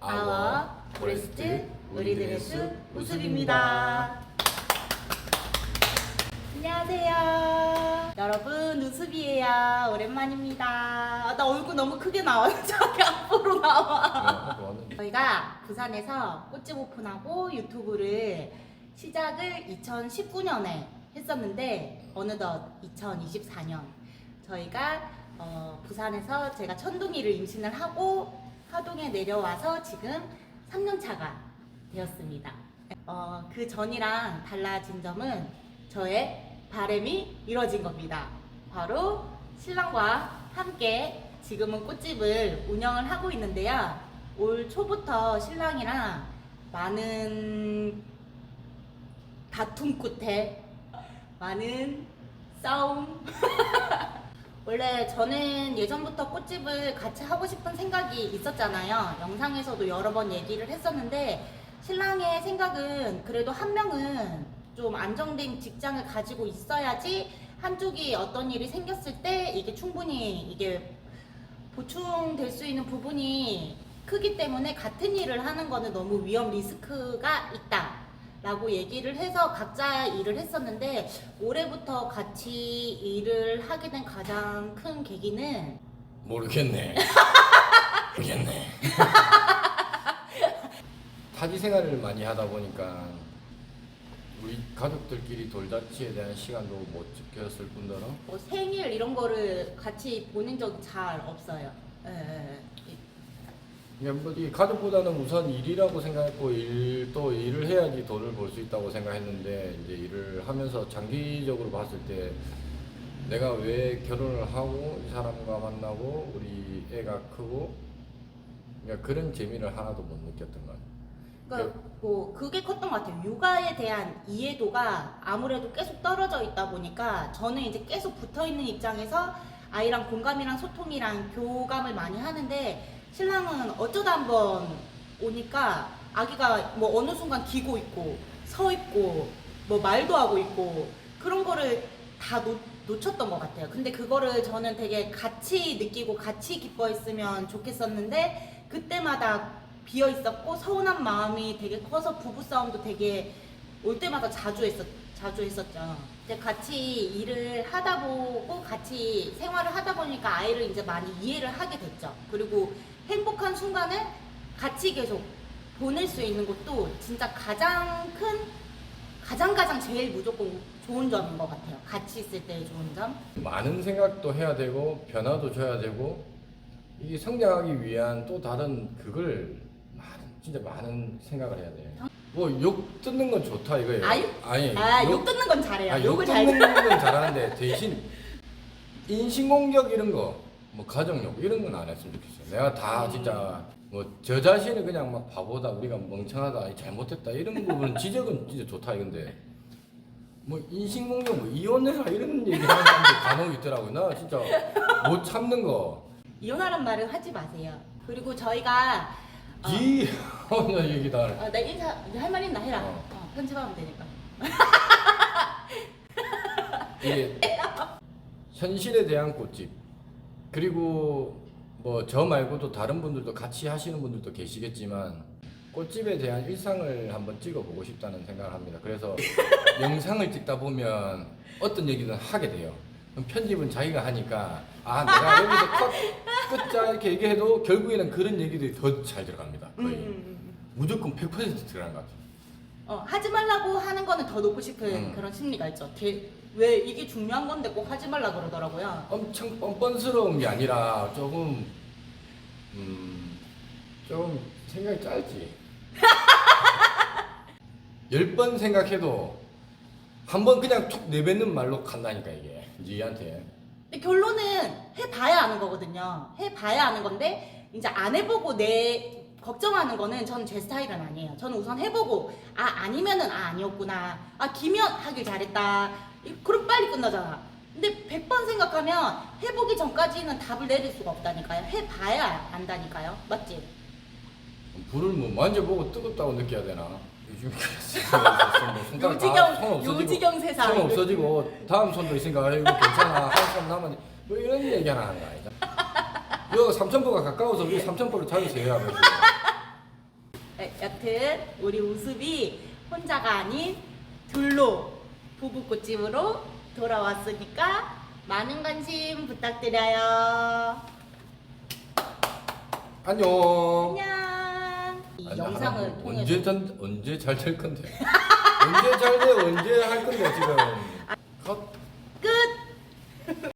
아워 포레스트 우리들의 숲 우습입니다. 안녕하세요. 여러분 우습이에요. 오랜만입니다. 아, 나 얼굴 너무 크게 나와. 저기 앞으로 나와. 저희가 부산에서 꽃집 오픈하고 유튜브를 시작을 2019년에 했었는데 어느덧 2024년 저희가 어, 부산에서 제가 천둥이를 임신을 하고 하동에 내려와서 지금 3년 차가 되었습니다. 어, 그 전이랑 달라진 점은 저의 바람이 이루어진 겁니다. 바로 신랑과 함께 지금은 꽃집을 운영을 하고 있는데요. 올 초부터 신랑이랑 많은 다툼 끝에 많은 싸움 원래 저는 예전부터 꽃집을 같이 하고 싶은 생각이 있었잖아요. 영상에서도 여러 번 얘기를 했었는데 신랑의 생각은 그래도 한 명은 좀 안정된 직장을 가지고 있어야지 한쪽이 어떤 일이 생겼을 때 이게 충분히 이게 보충될 수 있는 부분이 크기 때문에 같은 일을 하는 거는 너무 위험 리스크가 있다. 라고 얘기를 해서 각자 일을 했었는데 올해부터 같이 일을 하게 된 가장 큰 계기는 모르겠네. 모르겠네. 타지 생활을 많이 하다 보니까 우리 가족들끼리 돌잔치에 대한 시간도 못 지켰을 뿐더러 뭐 생일 이런 거를 같이 보낸 적이 잘 없어요. 예, 예, 예. 그냥 뭐이 가족보다는 우선 일이라고 생각했고 일, 또 일을 해야지 돈을 벌 수 있다고 생각했는데 이제 일을 하면서 장기적으로 봤을 때 내가 왜 결혼을 하고 이 사람과 만나고 우리 애가 크고 그러니까 그런 재미를 하나도 못 느꼈던 것 같아요. 그러니까 뭐 그게 컸던 것 같아요. 육아에 대한 이해도가 아무래도 계속 떨어져 있다 보니까 저는 이제 계속 붙어 있는 입장에서 아이랑 공감이랑 소통이랑 교감을 많이 하는데 신랑은 어쩌다 한번 오니까 아기가 뭐 어느 순간 기고 있고 서 있고 뭐 말도 하고 있고 그런 거를 다 놓, 놓쳤던 것 같아요. 근데 그거를 저는 되게 같이 느끼고 같이 기뻐했으면 좋겠었는데 그때마다 비어 있었고 서운한 마음이 되게 커서 부부 싸움도 되게 올 때마다 자주 했었 자주 했었죠. 이제 같이 일을 하다 보고 같이 생활을 하다 보니까 아이를 이제 많이 이해를 하게 됐죠. 그리고 행복한 순간을 같이 계속 보낼 수 있는 것도 진짜 가장 큰 가장 가장 제일 무조건 좋은 점인 것 같아요. 같이 있을 때의 좋은 점. 많은 생각도 해야 되고 변화도 줘야 되고 이게 성장하기 위한 또 다른 그걸 많은 진짜 많은 생각을 해야 돼. 뭐 욕 듣는 건 좋다 이거예요. 아, 욕? 아니 아, 욕 듣는 건 잘해요. 아, 욕 욕을 잘 듣는 건 잘하는데 대신 인신공격 이런 거, 뭐 가정욕 이런 건 안 했으면 좋겠어요. 내가 다 음. 진짜 뭐 저 자신이 그냥 막 바보다, 우리가 멍청하다, 아니, 잘못했다 이런 부분 지적은 진짜 좋다 이건데 뭐 인신공격, 뭐 이혼해라 이런 얘기하는 사람들 간혹 있더라고요. 나 진짜 못 참는 거. 이혼하란 말은 하지 마세요. 그리고 저희가 어, 이 오늘 얘기다. 어, 나 인사 할 말 있나 해라. 어. 어, 편집하면 되니까. 이게 현실에 대한 꽃집 그리고 뭐 저 말고도 다른 분들도 같이 하시는 분들도 계시겠지만 꽃집에 대한 일상을 한번 찍어보고 싶다는 생각을 합니다. 그래서 영상을 찍다 보면 어떤 얘기든 하게 돼요. 그럼 편집은 자기가 하니까 아 내가 여기서 컷 끝자 이렇게 얘기해도 결국에는 그런 얘기들이 더 잘 들어갑니다. 음, 거의 음, 음. 무조건 100% 들어가는 것 같아요. 어, 하지 말라고 하는 거는 더 놓고 싶은 음. 그런 심리가 있죠. 게- 왜 이게 중요한 건데 꼭 하지 말라 그러더라고요. 엄청 뻔뻔스러운 게 아니라 조금 음 조금 생각이 짧지. 열 번 생각해도 한 번 그냥 툭 내뱉는 말로 간다니까 이게 니한테. 근데 결론은 해봐야 아는 거거든요. 해봐야 아는 건데 이제 안 해보고 내 걱정하는 거는 저는 제 스타일은 아니에요. 저는 우선 해보고 아 아니면은 아 아니었구나. 아 기면 하길 잘했다. 이- 그럼 빨리 끝나잖아. 근데 100번 생각하면 해보기 전까지는 답을 내릴 수가 없다니까요. 해봐야 안다니까요. 맞지? 불을 뭐 만져보고 뜨겁다고 느껴야 되나? 요즘 그랬어. 요지경 손 없어지고, 요지경 세상. 손 없어지고 다음 손도 있으니까 이거 괜찮아 한손 남았 뭐 이런 얘기 하나 하는 거 아니다. 이거 삼천포가 가까워서 우리 삼천포를 자주 세요 하면서 네, 여튼 우리 우습이 혼자가 아닌 둘로 부부 꽃집으로 돌아왔으니까 많은 관심 부탁드려요. 안녕. 안녕. 이 아니, 영상을 아, 통해서 언제 전 언제 잘 될 건데? 언제 잘 돼? 언제 할 건데 지금? 컷.